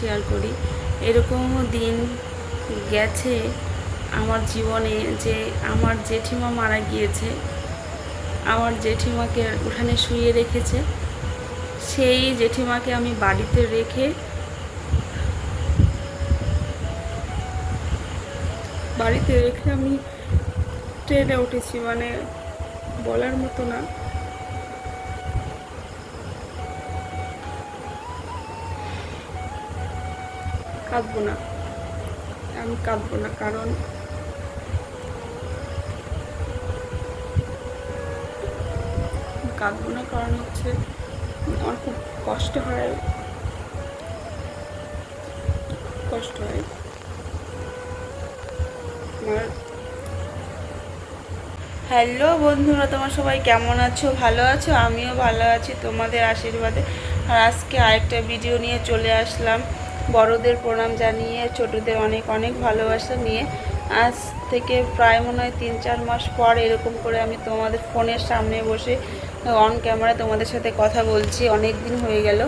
Share করি। এরকমও দিন গেছে আমার জীবনে যে আমার জেঠিমা মারা গিয়েছে, আমার জেঠিমাকে উঠানে শুয়ে রেখেছে। সেই জেঠিমাকে আমি বাড়িতে রেখে বাড়িতে রেখে আমি ট্রেনে উঠেছি মানে বলার মতো না। কাঁদবো না। আমি কাঁদবো না, কারণ কাঁদবো না কারণ হচ্ছে আমার খুব কষ্ট হয়। কষ্ট হয়। আমার হ্যালো বন্ধুরা, তোমার সবাই কেমন আছো? ভালো আছো? আমিও ভালো আছি তোমাদের আশীর্বাদে। আর আজকে আরেকটা ভিডিও নিয়ে চলে আসলাম। বড়দের প্রণাম জানিয়ে, ছোটদের অনেক অনেক ভালোবাসা নিয়ে আজ থেকে প্রায় মনে হয় তিন, চার মাস পর এরকম করে আমি তোমাদের ফোনের সামনে বসে অন ক্যামেরা তোমাদের সাথে কথা বলছি। অনেক দিন হয়ে গেল।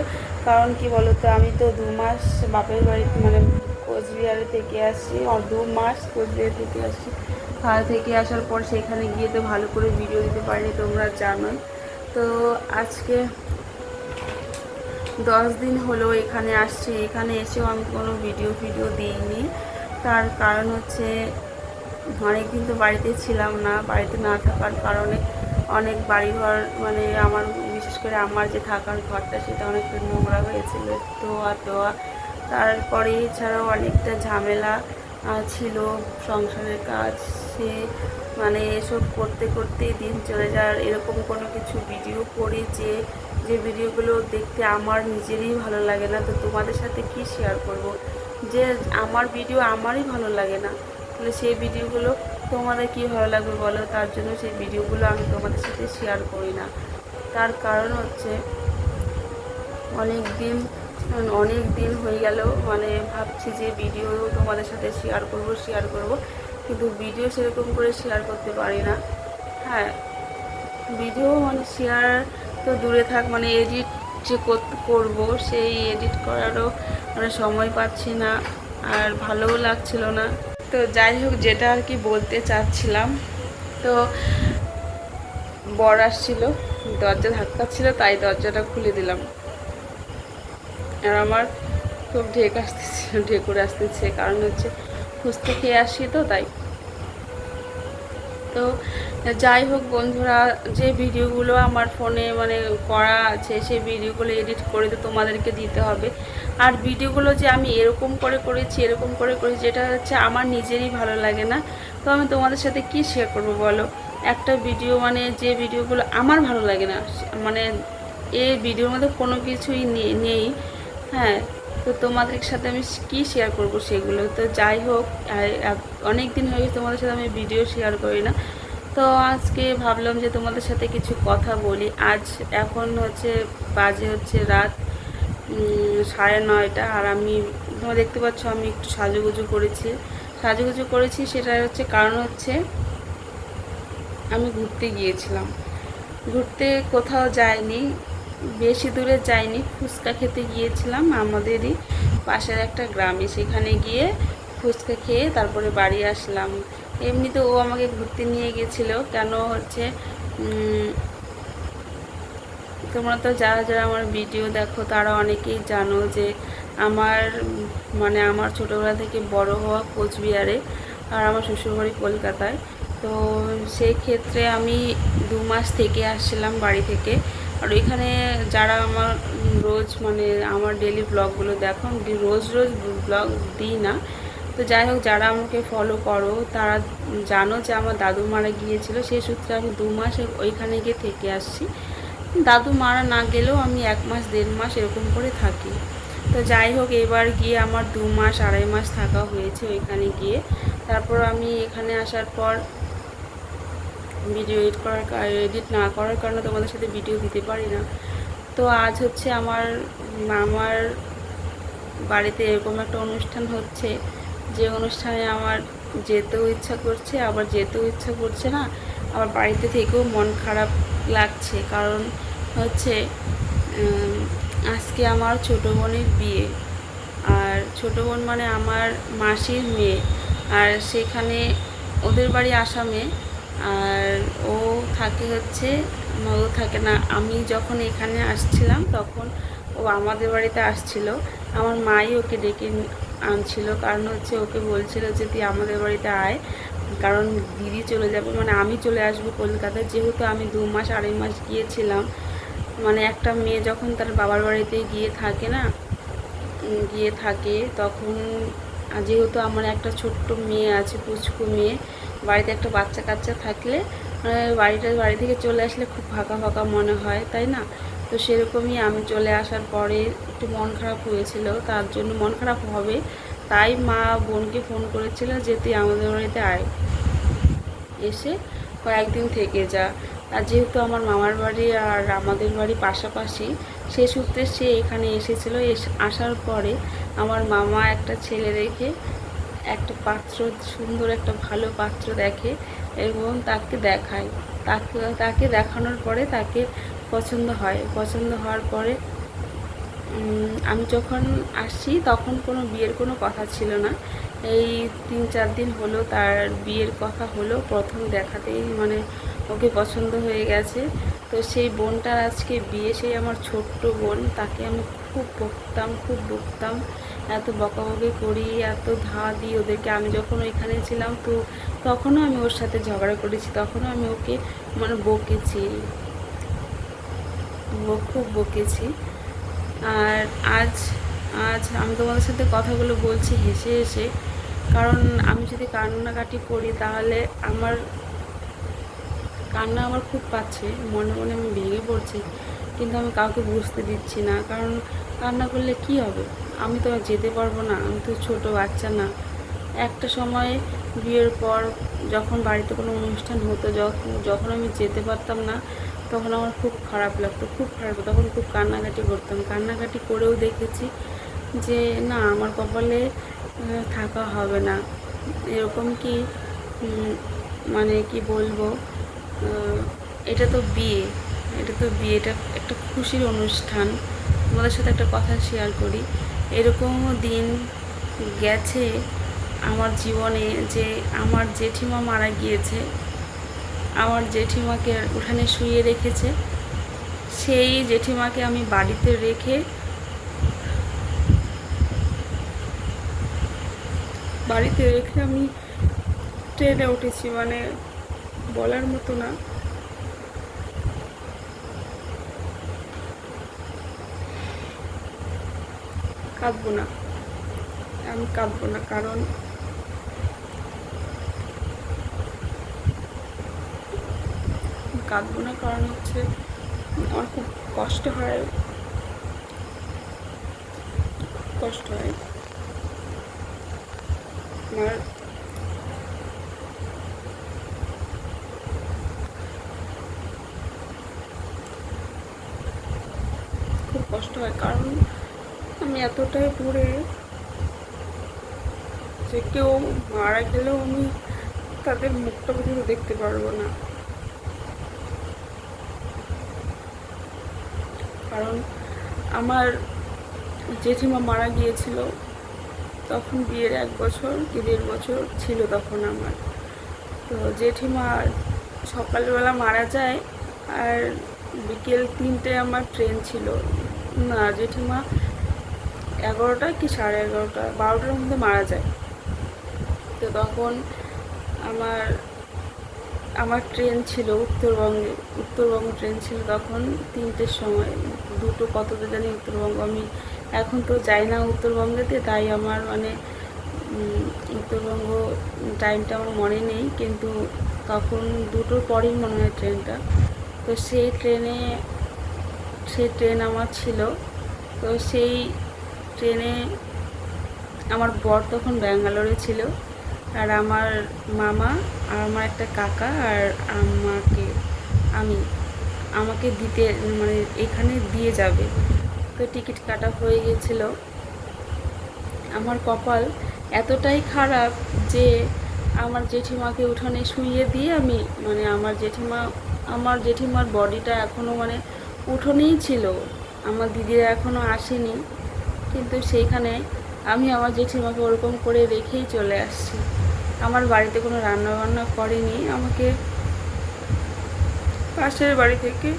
কারণ কি বলো তো আমি তো দু মাস বাপের বাড়িতে মানে কোচবিহারে থেকে আসছি দু মাস কোচবিহার থেকে আসছি। আর থেকে আসার পর সেখানে গিয়ে তো ভালো করে ভিডিও দিতে পারিনি, তোমরা জানোই। তো আজকে দশ দিন হলো এখানে আসছি। এখানে এসেও আমি কোনো ভিডিও ভিডিও দিইনি। তার কারণ হচ্ছে অনেক দিন তো বাড়িতে ছিলাম না, বাড়িতে না থাকার কারণে অনেক বাড়িঘর মানে আমার, বিশেষ করে আমার যে থাকার ঘরটা সেটা অনেকটা নোংরা হয়েছিল, ধোয়া ধোয়া তারপরে এছাড়াও অনেকটা ঝামেলা ছিল সংসারের কাজ। সে মানে এসব করতে করতে দিন চলে যাওয়ার এরকম কোনো কিছু ভিডিও করি যে যে ভিডিওগুলো দেখতে আমার নিজেরই ভালো লাগে না, তো তোমাদের সাথে কি শেয়ার করব? যে আমার ভিডিও আমারই ভালো লাগে না, তাহলে সেই ভিডিওগুলো তোমাদের কি ভালো লাগবে বলো? তার জন্য সেই ভিডিওগুলো আমি তোমাদের সাথে শেয়ার করি না। তার কারণ হচ্ছে অনেক দিন অনেক দিন হয়ে গেল মানে ভাবছি যে ভিডিও তোমাদের সাথে শেয়ার করব শেয়ার করব। কিন্তু ভিডিও সেরকম করে শেয়ার করতে পারি না। হ্যাঁ ভিডিও মানে শেয়ার তো দূরে থাক মানে এডিট যে কর- করব, সেই এডিট করারও মানে সময় পাচ্ছি না আর ভালোও লাগছিল না। তো যাই হোক, যেটা আর কি বলতে চাচ্ছিলাম, তো বর আসছিল, দরজা ধাক্কাচ্ছিল তাই দরজাটা খুলে দিলাম। আর আমার খুব ঢেক আসতেছে, ঢেকুর আসতেছে, কারণ হচ্ছে ফুচকা খেয়ে আসি তো, তাই। তো যাই হোক বন্ধুরা, যে ভিডিওগুলো আমার ফোনে মানে করা আছে, সেই ভিডিওগুলো এডিট করে তো তোমাদেরকে দিতে হবে। আর ভিডিওগুলো যে আমি এরকম করে করেছি, এরকম করে করেছি, যেটা হচ্ছে আমার নিজেরই ভালো লাগে না। তো আমি তোমাদের সাথে কি শেয়ার করব বলো? একটা ভিডিও মানে যে ভিডিওগুলো আমার ভালো লাগে না মানে এই ভিডিওর মধ্যে কোনো কিছুই নেই। হ্যাঁ তো তোমাদের সাথে আমি কি শেয়ার করব সেগুলো? তো যাই হোক অনেক দিন হয়ে গেছে তোমাদের সাথে আমি ভিডিও শেয়ার করি না। তো আজকে ভাবলাম যে তোমাদের সাথে কিছু কথা বলি। আজ এখন হচ্ছে বাজে হচ্ছে রাত সাড়ে নয়টা, আর আমি, তোমরা দেখতে পাচ্ছ আমি একটু সাজুগুজু করেছি। সাজুগুজু করেছি সেটা হচ্ছে কারণ হচ্ছে আমি ঘুরতে গিয়েছিলাম। ঘুরতে কোথাও যাইনি। বেশি দূরে যাইনি, ফুচকা খেতে গিয়েছিলাম আমাদেরই পাশের একটা গ্রামে। সেখানে গিয়ে ফুচকা খেয়ে তারপরে বাড়ি আসলাম। এমনিতে ও আমাকে ঘুরতে নিয়ে গেছিল। কেন হচ্ছে তোমরা তো যারা যারা আমার ভিডিও দেখো, তারা অনেকেই জানো যে আমার মানে আমার ছোটোবেলা থেকে বড় হওয়া কোচবিহারে আর আমার শ্বশুরবাড়ি কলকাতায়। তো সেই ক্ষেত্রে আমি দু মাস থেকে আসছিলাম বাড়ি থেকে। আর এখানে যারা আমার রোজ মানে আমার ডেলি ব্লগগুলো দেখো রোজ রোজ ব্লগ দিই না। তো যাই হোক, যারা আমাকে ফলো করো, তারা জানো যে আমার দাদু মারা গিয়েছিল, সেই সূত্রে আমি দু মাস ওইখানে গিয়ে থেকে আসছি। দাদু মারা না গেলেও আমি এক মাস, দেড় মাস এরকম করে থাকি। তো যাই হোক, এবার গিয়ে আমার দু মাস, আড়াই মাস থাকা হয়েছে ওইখানে গিয়ে। তারপর আমি এখানে আসার পর ভিডিও এডিট করার এডিট না করার কারণে তোমাদের সাথে ভিডিও দিতে পারি না। তো আজ হচ্ছে আমার মামার বাড়িতে এরকম একটা অনুষ্ঠান হচ্ছে। যে অনুষ্ঠানে আমার যেতেও ইচ্ছা করছে, আবার যেতেও ইচ্ছা করছে না। আবার বাড়িতে থেকেও মন খারাপ লাগছে। কারণ হচ্ছে আজকে আমার ছোটো বোনের বিয়ে। আর ছোটো বোন মানে আমার মাসির মেয়ে। আর সেখানে ওদের বাড়ি আসামে আর ও থাকে হচ্ছে, ও থাকে না, আমি যখন এখানে আসছিলাম তখন ও আমাদের বাড়িতে আসছিল। আমার মাই ওকে ডেকে আনছিল। কারণ হচ্ছে ওকে বলছিল যে, তুই আমাদের বাড়িতে আয়। কারণ দিদি চলে যাবে। মানে আমি চলে আসব কলকাতায়। যেহেতু আমি দু মাস, আড়াই মাস গিয়েছিলাম মানে একটা মেয়ে যখন তার বাবার বাড়িতে গিয়ে থাকে না গিয়ে থাকে, তখন যেহেতু আমার একটা ছোট্ট মেয়ে আছে, পুচকু মেয়ে বাড়িতে একটা বাচ্চা কাচ্চা থাকলে মানে বাড়িটা, বাড়ি থেকে চলে আসলে খুব ফাঁকা ফাঁকা মনে হয়, তাই না? তো সেরকমই আমি চলে আসার পরে একটু মন খারাপ হয়েছিল, তার জন্য মন খারাপ হবে। তাই মা বোনকে ফোন করেছিল যে, তুই আমাদের বাড়িতে আয়। এসে কয়েকদিন থেকে যা। আর যেহেতু আমার মামার বাড়ি আর আমাদের বাড়ি পাশাপাশি, সে সূত্রে সে এখানে এসেছিল। এস- আসার পরে আমার মামা একটা ছেলে দেখে একটা পাত্র, সুন্দর একটা ভালো পাত্র দেখে এবং তাকে দেখায়। তাকে তাকে দেখানোর পরে তাকে পছন্দ হয়। পছন্দ হওয়ার পরে আমি যখন আসি তখন কোনো বিয়ের কোনো কথা ছিল না। এই তিন চার দিন হলো তার বিয়ের কথা হলো। প্রথম দেখাতেই মানে ওকে পছন্দ হয়ে গেছে। তো সেই বোনটার আজকে বিয়ে, সেই আমার ছোট্ট বোন, তাকে আমি খুব বকতাম খুব বকতাম। এত বকাবকি করি, এত ধা দিই ওদেরকে। আমি যখন ওইখানে ছিলাম তো তখনও আমি ওর সাথে ঝগড়া করেছি, তখনও আমি ওকে মানে বকেছি। খুব বকেছি। আর আজ আজ আমি তোমাদের সাথে কথাগুলো বলছি হেসে হেসে। কারণ আমি যদি কান্নাকাটি করি তাহলে আমার কান্না আমার খুব পাচ্ছে, মনে মনে আমি ভেঙে পড়ছি। কিন্তু আমি কাউকে বুঝতে দিচ্ছি না। কারণ কান্না করলে কি হবে? আমি তো যেতে পারব না, আমি তো ছোটো বাচ্চা না। একটা সময় বিয়ের পর যখন বাড়িতে কোনো অনুষ্ঠান হতো যখন যখন আমি যেতে পারতাম না, তখন আমার খুব খারাপ লাগতো, খুব খারাপ। তখন খুব কান্নাকাটি করতাম। কান্নাকাটি করেও দেখেছি যে, না, আমার কপালে থাকা হবে না। এরকম কি মানে কি বলব এটা তো বিয়ে। এটা তো বিয়ে, এটা একটা খুশির অনুষ্ঠান। তোমাদের সাথে একটা কথা শেয়ার করি। এরকমও দিন গেছে আমার জীবনে যে আমার জেঠিমা মারা গিয়েছে, আমার জেঠিমাকে উঠানে শুয়ে রেখেছে, সেই জেঠিমাকে আমি বাড়িতে রেখে বাড়িতে রেখে আমি ট্রেনে উঠেছি মানে বলার মতো না। কাঁদবো না। আমি কাঁদবো না, কারণ কাঁদবো না কারণ হচ্ছে আমার খুব কষ্ট হয়। কষ্ট হয়। আমার খুব কষ্ট হয়, কারণ আমি এতটাই দূরে যে কেউ মারা গেলেও আমি তাদের মুখটা পর্যন্ত দেখতে পারব না। কারণ আমার জেঠিমা মারা গিয়েছিল, তখন বিয়ের এক বছর কি দেড় বছর ছিল তখন আমার। তো জেঠিমা সকালবেলা মারা যায় আর বিকেল তিনটে আমার ট্রেন ছিল। না, জেঠিমা এগারোটা কি সাড়ে এগারোটা? বারোটার মধ্যে মারা যায়। তো তখন আমার আমার ট্রেন ছিল উত্তরবঙ্গে, উত্তরবঙ্গ ট্রেন ছিল তখন তিনটের সময়। দুটো কততে জানি উত্তরবঙ্গ। আমি এখন তো যাই না উত্তরবঙ্গেতে, তাই আমার মানে উত্তরবঙ্গ টাইমটা আমার মনে নেই। কিন্তু তখন দুটোর পরেই মনে হয় ট্রেনটা। তো সেই ট্রেনে, সেই ট্রেন আমার ছিল। তো সেই ট্রেনে আমার বর তখন ব্যাঙ্গালোরে ছিল আর আমার মামা আর আমার একটা কাকা আর আমাকে, আমি, আমাকে দিতে মানে এখানে দিয়ে যাবে। তো টিকিট কাটা হয়ে গেছিল আমার কপাল এতটাই খারাপ যে আমার জেঠিমাকে উঠানে শুইয়ে দিয়ে আমি মানে আমার জেঠিমা, আমার জেঠিমার বডিটা এখনও মানে উঠোনেই ছিল। আমার দিদিরা এখনও আসেনি। কিন্তু সেইখানে আমি আমার জেঠিমাকে ওরকম করে রেখেই চলে আসছি। আমার বাড়িতে কোনো রান্না বান্না করেনি, আমাকে পাশের বাড়ি থেকে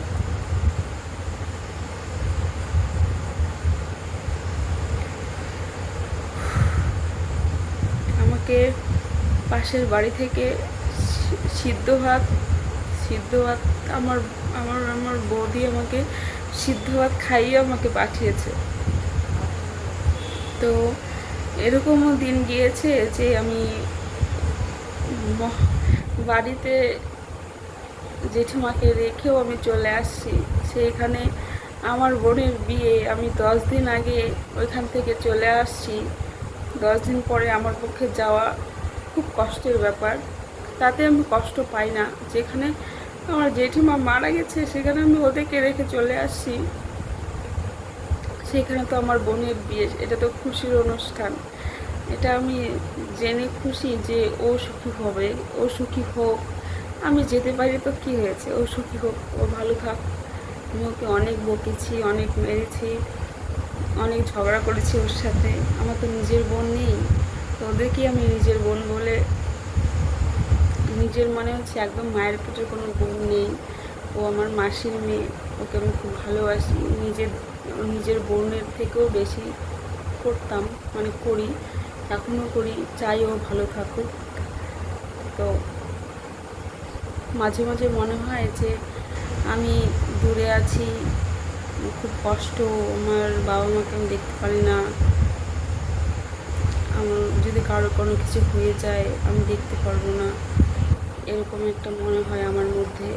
আমাকে পাশের বাড়ি থেকে সিদ্ধ ভাত সিদ্ধ ভাত আমার আমার আমার বৌদি আমাকে সিদ্ধ ভাত খাইয়ে আমাকে পাঠিয়েছে। তো এরকমও দিন গিয়েছে যে আমি বাড়িতে জেঠিমাকে রেখেও আমি চলে আসছি। সেইখানে আমার বোনের বিয়ে, আমি দশ দিন আগে ওইখান থেকে চলে আসছি। দশ দিন পরে আমার পক্ষে যাওয়া খুব কষ্টের ব্যাপার। তাতে আমি কষ্ট পাই না। যেখানে আমার জেঠিমা মারা গেছে, সেখানে আমি ওদেরকে রেখে চলে আসছি। সেখানে তো আমার বোনের বিয়ে, এটা তো খুশির অনুষ্ঠান। এটা আমি জেনে খুশি যে ও সুখী হবে, ও সুখী হোক। আমি যেতে পারি তো কী হয়েছে? ও সুখী হোক, ও ভালো থাক। আমি ওকে অনেক বকেছি, অনেক মেরেছি, অনেক ঝগড়া করেছি ওর সাথে। আমার তো নিজের বোন নেই। তো ওদেরকে আমি নিজের বোন বলে, নিজের মনে হচ্ছে একদম মায়ের পেটের কোনো বোন নেই। ও আমার মাসির মেয়ে, ওকে আমি খুব ভালোবাসি। নিজের নিজের বোনের থেকেও বেশি করতাম মানে করি, এখনও করি চাই ও ভালো থাকুক। তো মাঝে মাঝে মনে হয় যে আমি দূরে আছি, খুব কষ্ট, আমার বাবা মাকে আমি দেখতে পারি না। আমার যদি কারও কোনো কিছু হয়ে যায়, আমি দেখতে পারব না। এরকম একটা মনে হয় আমার মধ্যে।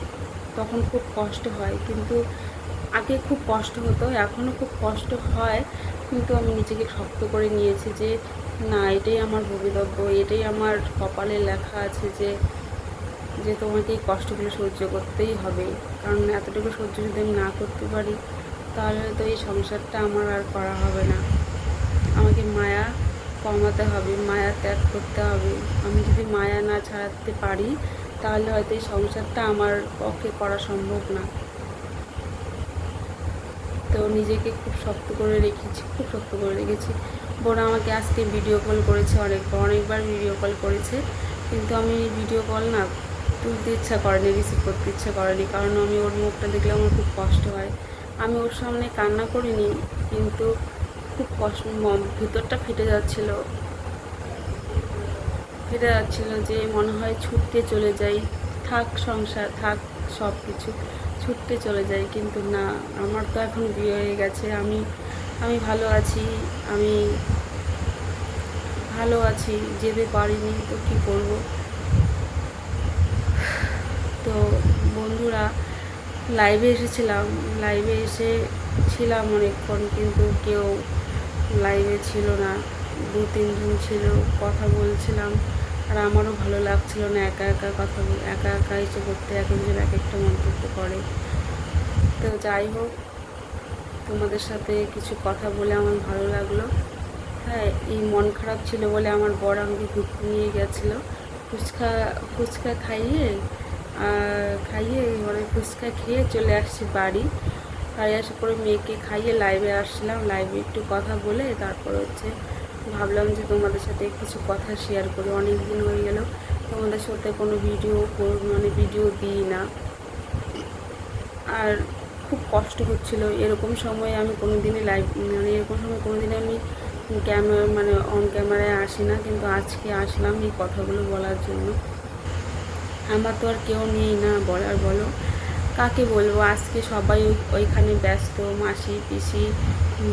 তখন খুব কষ্ট হয়, কিন্তু আগে খুব কষ্ট হতো, এখনও খুব কষ্ট হয়। কিন্তু আমি নিজেকে শক্ত করে নিয়েছি যে, না, এটাই আমার ভবিতব্য, এটাই আমার কপালে লেখা আছে যে যে তোমাকে এই কষ্টগুলো সহ্য করতেই হবে। কারণ এতটুকু সহ্য যদি আমি না করতে পারি, তাহলে তো এই সংসারটা আমার আর করা হবে না। আমাকে মায়া কমাতে হবে, মায়া ত্যাগ করতে হবে। আমি যদি মায়া না ছাড়াতে পারি, তাহলে হয়তো এই সংসারটা আমার পক্ষে করা সম্ভব না। তো নিজেকে খুব শক্ত করে রেখেছি, খুব শক্ত করে রেখেছি। বোন আমাকে আজকে ভিডিও কল করেছে অনেকবার অনেকবার ভিডিও কল করেছে। কিন্তু আমি ভিডিও কল না তুলতে ইচ্ছা করেনি রিসিভ করতে ইচ্ছা করেনি। কারণ আমি ওর মুখটা দেখলে আমার খুব কষ্ট হয়। আমি ওর সামনে কান্না করিনি, কিন্তু খুব কষ্ট ভিতরটা ফেটে যাচ্ছিল। ফেটে যাচ্ছিল যে মনে হয় ছুটতে চলে যাই। থাক সংসার, থাক সব কিছু ছুটতে চলে যাই, কিন্তু না, আমার তো এখন বিয়ে হয়ে গেছে, আমি আমি ভালো আছি, আমি ভালো আছি, যেতে পারিনি, তো কী করব? তো বন্ধুরা লাইভে এসেছিলাম লাইভে এসে ছিলাম অনেকক্ষণ, কিন্তু কেউ লাইভে ছিল না দু তিনজন ছিল, কথা বলছিলাম। আর আমারও ভালো লাগছিল না, একা একা কথা একা একা এসে করতে এক একজন এক একটা মন্তব্য করে। তো যাই হোক, তোমাদের সাথে কিছু কথা বলে আমার ভালো লাগল। হ্যাঁ এই মন খারাপ ছিল বলে আমার বর আমাকে ঘুরতে নিয়ে গেছিল। ফুচকা ফুচকা খাইয়ে খাইয়ে মানে ফুচকা খেয়ে চলে আসছি বাড়ি। বাড়ি আসার পরে মেয়েকে খাইয়ে লাইভে আসলাম। লাইভে একটু কথা বলে তারপর হচ্ছে ভাবলাম যে তোমাদের সাথে কিছু কথা শেয়ার করি। অনেক দিন হয়ে গেল, তোমাদের সাথে কোনো ভিডিও মানে ভিডিও দিই না। আর খুব কষ্ট হচ্ছিল। এরকম সময় আমি কোনো দিনই লাইভ মানে এরকম সময় কোনো দিনই আমি ক্যামেরা মানে অন ক্যামেরায় আসি না। কিন্তু আজকে আসলাম এই কথাগুলো বলার জন্য। আমার তো আর কেউ নেই না বলার বলো। কাকে বলব? আজকে সবাই ওইখানে ব্যস্ত। মাসি, পিসি,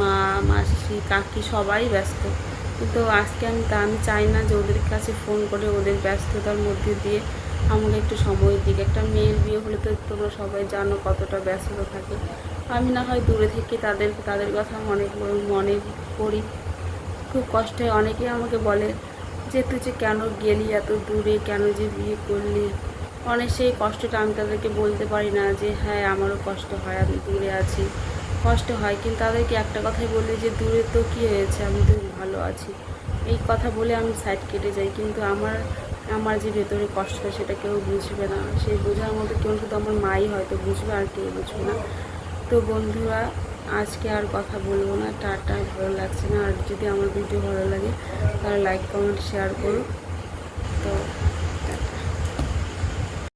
মা, মাসি, কাকি সবাই ব্যস্ত। কিন্তু আজকে আমি তা আমি চাই না যে ওদের কাছে ফোন করে ওদের ব্যস্ততার মধ্যে দিয়ে আমাকে একটু সময় দিক একটা মেয়ের বিয়ে হলে তো তোমরা সবাই জানো কতটা ব্যস্ততা থাকে। আমি না হয় দূরে থেকে তাদের তাদের কথা মনে মনে করি। খুব কষ্ট হয় অনেকেই আমাকে বলে যে, তুই যে কেন গেলি এত দূরে? কেন যে বিয়ে করলি? অনেক সেই কষ্টটা আমি তাদেরকে বলতে পারি না যে হ্যাঁ আমারও কষ্ট হয়, আমি দূরে আছি। কষ্ট হয়, কিন্তু তাদেরকে একটা কথাই বলি যে, দূরে তো কী হয়েছে? আমি তো ভালো আছি। এই কথা বলে আমি সাইড কেটে যাই, কিন্তু আমার আমার যে ভেতরে কষ্ট হয়, সেটা কেউ বুঝবে না। সেই বোঝার মতো কেউ শুধু আমার মাই হয়তো বুঝবে আর কেউ বুঝবে না। তো বন্ধুরা, আজকে আর কথা বলব না। টাটা, ভালো লাগছে না। আর যদি আমার ভিডিও ভালো লাগে, তাহলে লাইক কমেন্ট শেয়ার করো।